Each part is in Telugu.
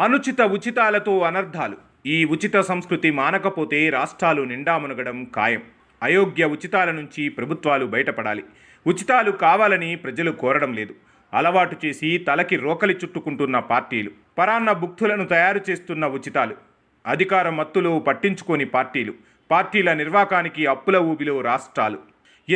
అనుచిత ఉచితాలతో అనర్థాలు ఈ ఉచిత సంస్కృతి మానకపోతే రాష్ట్రాలు నిండా మునగడం ఖాయం. అయోగ్య ఉచితాల నుంచి ప్రభుత్వాలు బయటపడాలి. ఉచితాలు కావాలని ప్రజలు కోరడం లేదు. అలవాటు చేసి తలకి రోకలి చుట్టుకుంటున్న పార్టీలు. పరాన్న బుక్తులను తయారు చేస్తున్న ఉచితాలు. అధికార మత్తులో పట్టించుకోని పార్టీలు. పార్టీల నిర్వాకానికి అప్పుల ఊబిలో రాష్ట్రాలు.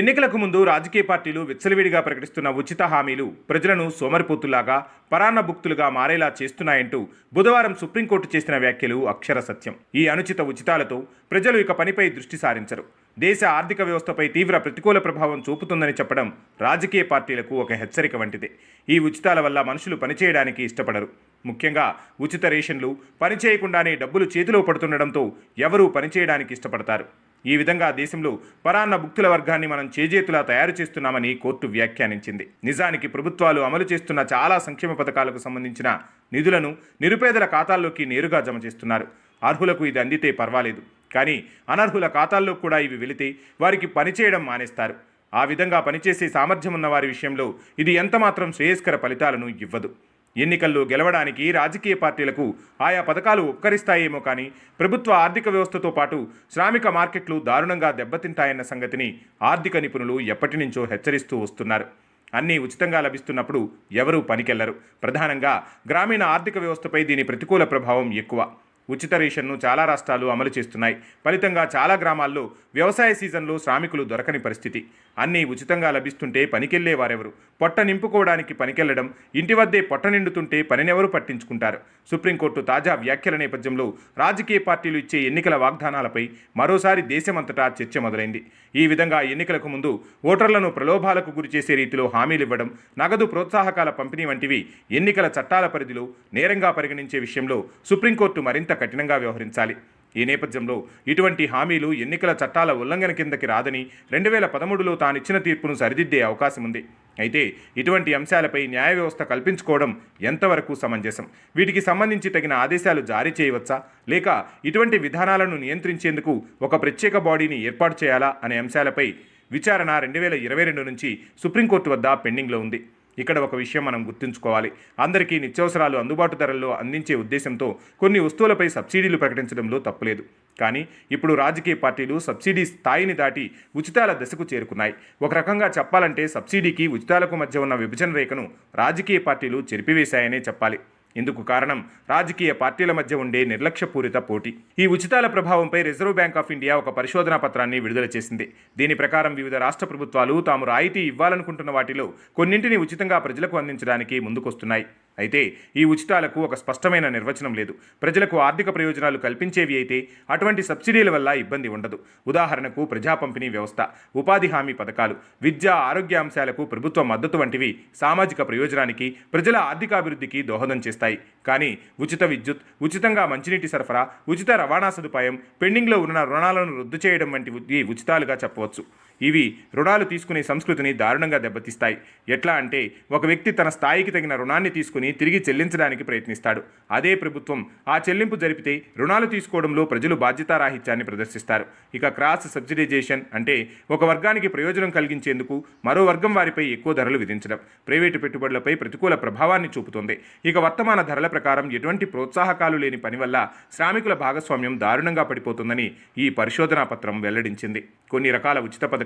ఎన్నికలకు ముందు రాజకీయ పార్టీలు విచ్చలవిడిగా ప్రకటిస్తున్న ఉచిత హామీలు ప్రజలను సోమరిపోతులాగా పరాన్న భుక్తులుగా మారేలా చేస్తున్నాయంటూ బుధవారం సుప్రీంకోర్టు చేసిన వ్యాఖ్యలు అక్షర సత్యం. ఈ అనుచిత ఉచితాలతో ప్రజలు ఇక పనిపై దృష్టి సారించరు. దేశ ఆర్థిక వ్యవస్థపై తీవ్ర ప్రతికూల ప్రభావం చూపుతుందని చెప్పడం రాజకీయ పార్టీలకు ఒక హెచ్చరిక వంటిదే. ఈ ఉచితాల వల్ల మనుషులు పనిచేయడానికి ఇష్టపడరు. ముఖ్యంగా ఉచిత రేషన్లు పనిచేయకుండానే డబ్బులు చేతిలో పడుతుండడంతో ఎవరూ పనిచేయడానికి ఇష్టపడతారు. ఈ విధంగా దేశంలో పరాన్న భుక్తుల వర్గాన్ని మనం చేజేతులా తయారు చేస్తున్నామని కోర్టు వ్యాఖ్యానించింది. నిజానికి ప్రభుత్వాలు అమలు చేస్తున్న చాలా సంక్షేమ పథకాలకు సంబంధించిన నిధులను నిరుపేదల ఖాతాల్లోకి నేరుగా జమ చేస్తున్నారు. అర్హులకు ఇది అందితే పర్వాలేదు. కానీ అనర్హుల ఖాతాల్లో కూడా ఇవి వెళితే వారికి పనిచేయడం మానేస్తారు. ఆ విధంగా పనిచేసే సామర్థ్యం ఉన్న వారి విషయంలో ఇది ఎంతమాత్రం శ్రేయస్కర ఫలితాలను ఇవ్వదు. ఎన్నికల్లో గెలవడానికి రాజకీయ పార్టీలకు ఆయా పథకాలు ఉపకరిస్తాయేమో కానీ ప్రభుత్వ ఆర్థిక వ్యవస్థతో పాటు శ్రామిక మార్కెట్లు దారుణంగా దెబ్బతింటాయన్న సంగతిని ఆర్థిక నిపుణులు ఎప్పటి నుంచో హెచ్చరిస్తూ వస్తున్నారు. అన్నీ ఉచితంగా లభిస్తున్నప్పుడు ఎవరూ పనికెళ్ళరు. ప్రధానంగా గ్రామీణ ఆర్థిక వ్యవస్థపై దీని ప్రతికూల ప్రభావం ఎక్కువ. ఉచిత రేషన్ను చాలా రాష్ట్రాలు అమలు చేస్తున్నాయి. ఫలితంగా చాలా గ్రామాల్లో వ్యవసాయ సీజన్లో శ్రామికులు దొరకని పరిస్థితి. అన్నీ ఉచితంగా లభిస్తుంటే పనికెళ్ళే వారెవరు? పొట్ట నింపుకోవడానికి పనికెళ్ళడం ఇంటి వద్దే పొట్ట నిండుతుంటే పనినెవరు పట్టించుకుంటారు? సుప్రీంకోర్టు తాజా వ్యాఖ్యల నేపథ్యంలో రాజకీయ పార్టీలు ఇచ్చే ఎన్నికల వాగ్దానాలపై మరోసారి దేశమంతటా చర్చ మొదలైంది. ఈ విధంగా ఎన్నికలకు ముందు ఓటర్లను ప్రలోభాలకు గురిచేసే రీతిలో హామీలివ్వడం నగదు ప్రోత్సాహకాల పంపిణీ వంటివి ఎన్నికల చట్టాల పరిధిలో నేరంగా పరిగణించే విషయంలో సుప్రీంకోర్టు మరింత కఠినంగా వ్యవహరించాలి. ఈ నేపథ్యంలో ఇటువంటి హామీలు ఎన్నికల చట్టాల ఉల్లంఘన కిందకి రాదని రెండు వేల పదమూడులో తానిచ్చిన తీర్పును సరిదిద్దే అవకాశం ఉంది అయితే ఇటువంటి అంశాలపై న్యాయ వ్యవస్థ కల్పించుకోవడం ఎంతవరకు సమంజసం? వీటికి సంబంధించి తగిన ఆదేశాలు జారీ చేయవచ్చా? లేక ఇటువంటి విధానాలను నియంత్రించేందుకు ఒక ప్రత్యేక బాడీని ఏర్పాటు చేయాలా? అనే అంశాలపై విచారణ రెండు వేల ఇరవై రెండు నుంచి సుప్రీంకోర్టు వద్ద పెండింగ్లో ఉంది. ఇక్కడ ఒక విషయం మనం గుర్తుంచుకోవాలి. అందరికీ నిత్యావసరాలు అందుబాటు ధరల్లో అందించే ఉద్దేశంతో కొన్ని వస్తువులపై సబ్సిడీలు ప్రకటించడంలో తప్పులేదు. కానీ ఇప్పుడు రాజకీయ పార్టీలు సబ్సిడీ స్థాయిని దాటి ఉచితాల దశకు చేరుకున్నాయి. ఒక రకంగా చెప్పాలంటే సబ్సిడీకి ఉచితాలకు మధ్య ఉన్న విభజన రేఖను రాజకీయ పార్టీలు చెరిపివేశాయనే చెప్పాలి. ఇందుకు కారణం రాజకీయ పార్టీల మధ్య ఉండే నిర్లక్ష్యపూరిత పోటీ. ఈ ఉచితాల ప్రభావంపై రిజర్వ్ బ్యాంక్ ఆఫ్ ఇండియా ఒక పరిశోధనా పత్రాన్ని విడుదల చేసింది. దీని ప్రకారం వివిధ రాష్ట్ర ప్రభుత్వాలు తాము రాయితీ ఇవ్వాలనుకుంటున్న వాటిలో కొన్నింటిని ఉచితంగా ప్రజలకు అందించడానికి ముందుకొస్తున్నాయి. అయితే ఈ ఉచితాలకు ఒక స్పష్టమైన నిర్వచనం లేదు. ప్రజలకు ఆర్థిక ప్రయోజనాలు కల్పించేవి అయితే అటువంటి సబ్సిడీల వల్ల ఇబ్బంది ఉండదు. ఉదాహరణకు ప్రజా పంపిణీ వ్యవస్థ ఉపాధి హామీ పథకాలు విద్య ఆరోగ్య అంశాలకు ప్రభుత్వ మద్దతు వంటివి సామాజిక ప్రయోజనానికి ప్రజల ఆర్థికాభివృద్ధికి దోహదం చేస్తాయి. కానీ ఉచిత విద్యుత్ ఉచితంగా మంచినీటి సరఫరా ఉచిత రవాణా సదుపాయం పెండింగ్లో ఉన్న రుణాలను రద్దు చేయడం వంటి ఉచితాలుగా చెప్పవచ్చు. ఇవి రుణాలు తీసుకునే సంస్కృతిని దారుణంగా దెబ్బతీస్తాయి. ఎట్లా అంటే ఒక వ్యక్తి తన స్థాయికి తగిన రుణాన్ని తీసుకుని తిరిగి చెల్లించడానికి ప్రయత్నిస్తాడు. అదే ప్రభుత్వం ఆ చెల్లింపు జరిపితే రుణాలు తీసుకోవడంలో ప్రజలు బాధ్యతారాహిత్యాన్ని ప్రదర్శిస్తారు. ఇక క్రాస్ సబ్సిడైజేషన్ అంటే ఒక వర్గానికి ప్రయోజనం కలిగించేందుకు మరో వర్గం వారిపై ఎక్కువ ధరలు విధించడం. ప్రైవేటు పెట్టుబడులపై ప్రతికూల ప్రభావాన్ని చూపుతుంది. ఇక వర్తమాన ధరల ప్రకారం ఎటువంటి ప్రోత్సాహకాలు లేని పని వల్ల శ్రామికుల భాగస్వామ్యం దారుణంగా పడిపోతుందని ఈ పరిశోధనా పత్రం వెల్లడించింది. కొన్ని రకాల ఉచిత పథకాలు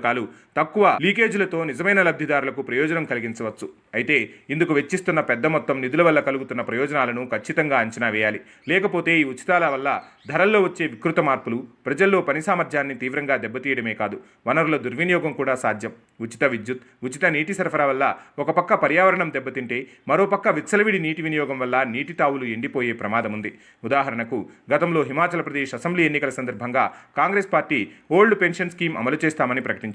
తక్కువ లీకేజీలతో నిజమైన లబ్ధిదారులకు ప్రయోజనం కలిగించవచ్చు. అయితే ఇందుకు వెచ్చిస్తున్న పెద్ద మొత్తం నిధుల వల్ల కలుగుతున్న ప్రయోజనాలను ఖచ్చితంగా అంచనా వేయాలి. లేకపోతే ఈ ఉచితాల వల్ల ధరల్లో వచ్చే వికృత మార్పులు ప్రజల్లో పని సామర్థ్యాన్ని తీవ్రంగా దెబ్బతీయడమే కాదు వనరుల దుర్వినియోగం కూడా సాధ్యం. ఉచిత విద్యుత్ ఉచిత నీటి సరఫరా వల్ల ఒక పక్క పర్యావరణం దెబ్బతింటే మరోపక్క విచ్చలవిడి నీటి వినియోగం వల్ల నీటి తావులు ఎండిపోయే ప్రమాదం ఉంది. ఉదాహరణకు గతంలో హిమాచల్ ప్రదేశ్ అసెంబ్లీ ఎన్నికల సందర్భంగా Congress party old pension scheme అమలు చేస్తామని ప్రకటించింది.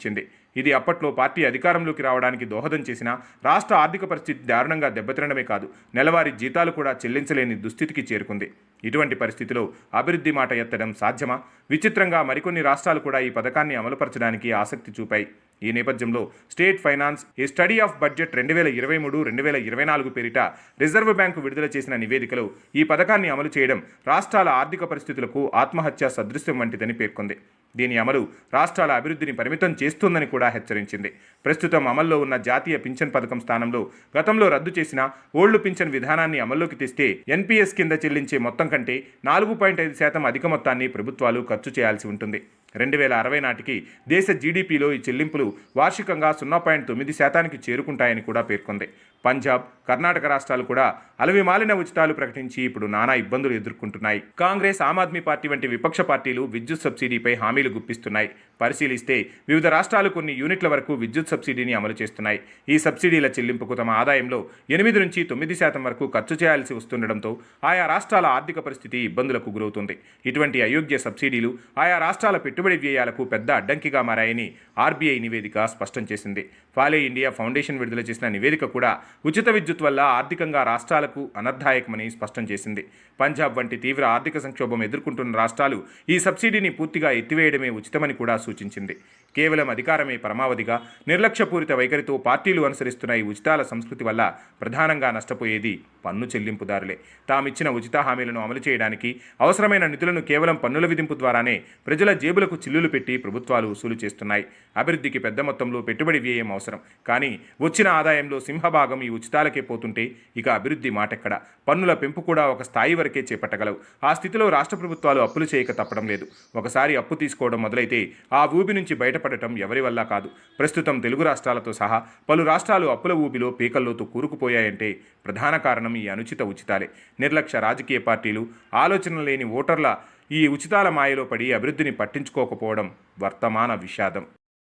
ఇది అప్పట్లో పార్టీ అధికారంలోకి రావడానికి దోహదం చేసిన రాష్ట్ర ఆర్థిక పరిస్థితి దారుణంగా దెబ్బతినడమే కాదు నెలవారీ జీతాలు కూడా చెల్లించలేని దుస్థితికి చేరుకుంది. ఇటువంటి పరిస్థితిలో అభివృద్ధి మాట ఎత్తడం సాధ్యమా? విచిత్రంగా మరికొన్ని రాష్ట్రాలు కూడా ఈ పథకాన్ని అమలుపరచడానికి ఆసక్తి చూపాయి. ఈ నేపథ్యంలో state finance a study of budget రెండు వేల ఇరవై మూడు రెండు వేల ఇరవై నాలుగు పేరిట రిజర్వ్ బ్యాంకు విడుదల చేసిన నివేదికలో ఈ పథకాన్ని అమలు చేయడం రాష్ట్రాల ఆర్థిక పరిస్థితులకు ఆత్మహత్య సదృశ్యం వంటిదని పేర్కొంది. దీని అమలు రాష్ట్రాల అభివృద్ధిని పరిమితం చేస్తుందని కూడా హెచ్చరించింది. ప్రస్తుతం అమల్లో ఉన్న జాతీయ పింఛన్ పథకం స్థానంలో గతంలో రద్దు చేసిన ఓల్డ్ పింఛన్ విధానాన్ని అమల్లోకి తెస్తే ఎన్పీఎస్ కింద చెల్లించే మొత్తం కంటే నాలుగు పాయింట్ ఐదు శాతం అధిక మొత్తాన్ని ప్రభుత్వాలు ఖర్చు చేయాల్సి ఉంటుంది. రెండు వేల అరవై నాటికి దేశ జీడిపిలో ఈ చెల్లింపులు వార్షికంగా సున్నా పాయింట్ తొమ్మిది శాతానికి చేరుకుంటాయని కూడా పేర్కొంది. పంజాబ్ కర్ణాటక రాష్ట్రాలు కూడా అలవిమాలిన ఉచితాలు ప్రకటించి ఇప్పుడు నానా ఇబ్బందులు ఎదుర్కొంటున్నాయి. కాంగ్రెస్ ఆమ్ ఆద్మీ పార్టీ వంటి విపక్ష పార్టీలు విద్యుత్ సబ్సిడీపై హామీలు గుప్పిస్తున్నాయి. పరిశీలిస్తే వివిధ రాష్ట్రాలు కొన్ని యూనిట్ల వరకు విద్యుత్ సబ్సిడీని అమలు చేస్తున్నాయి. ఈ సబ్సిడీల చెల్లింపుకు తమ ఆదాయంలో ఎనిమిది నుంచి తొమ్మిది శాతం వరకు ఖర్చు చేయాల్సి వస్తుండటంతో ఆయా రాష్ట్రాల ఆర్థిక పరిస్థితి ఇబ్బందులకు గురవుతుంది. ఇటువంటి అయోగ్య సబ్సిడీలు ఆయా రాష్ట్రాల పెట్టుబడి వ్యయాలకు పెద్ద అడ్డంకిగా మారాయని ఆర్బీఐ నివేదిక స్పష్టం చేసింది. ఫాలే ఇండియా ఫౌండేషన్ విడుదల చేసిన నివేదిక కూడా ఉచిత విద్యుత్ వల్ల ఆర్థికంగా రాష్ట్రాలకు అనర్థాయకమని స్పష్టం చేసింది. పంజాబ్ వంటి తీవ్ర ఆర్థిక సంక్షోభం ఎదుర్కొంటున్న రాష్ట్రాలు ఈ సబ్సిడీని పూర్తిగా ఎత్తివేయడమే ఉచితమని కూడా సూచించింది. కేవలం అధికారమే పరమావధిగా నిర్లక్ష్యపూరిత వైఖరితో పార్టీలు అనుసరిస్తున్న ఈ ఉచితాల సంస్కృతి వల్ల ప్రధానంగా నష్టపోయేది పన్ను చెల్లింపుదారులే. తామిచ్చిన ఉచిత హామీలను అమలు చేయడానికి అవసరమైన నిధులను కేవలం పన్నుల విధింపు ద్వారానే ప్రజల జేబులకు చిల్లులు పెట్టి ప్రభుత్వాలు వసూలు చేస్తున్నాయి. అభివృద్ధికి పెద్ద మొత్తంలో పెట్టుబడి వ్యయం అవసరం. కానీ వచ్చిన ఆదాయంలో సింహభాగం ఈ ఉచితాలకే పోతుంటే ఇక అభివృద్ధి మాటెక్కడ? పన్నుల పెంపు కూడా ఒక స్థాయి వరకే చేపట్టగలవు. ఆ స్థితిలో రాష్ట్ర ప్రభుత్వాలు అప్పులు చేయక తప్పడం లేదు. ఒకసారి అప్పు తీసుకోవడం మొదలైతే ఆ ఊబి నుంచి బయట బయటపడటం ఎవరి వల్ల కాదు. ప్రస్తుతం తెలుగు రాష్ట్రాలతో సహా పలు రాష్ట్రాలు అప్పుల ఊపిలో పీకల్లోతూ కూరుకుపోయాయంటే ప్రధాన కారణం ఈ అనుచిత ఉచితాలే. నిర్లక్ష్య రాజకీయ పార్టీలు ఆలోచన లేని ఓటర్ల ఈ ఉచితాల మాయలో పడి అభివృద్ధిని పట్టించుకోకపోవడం వర్తమాన విషాదం.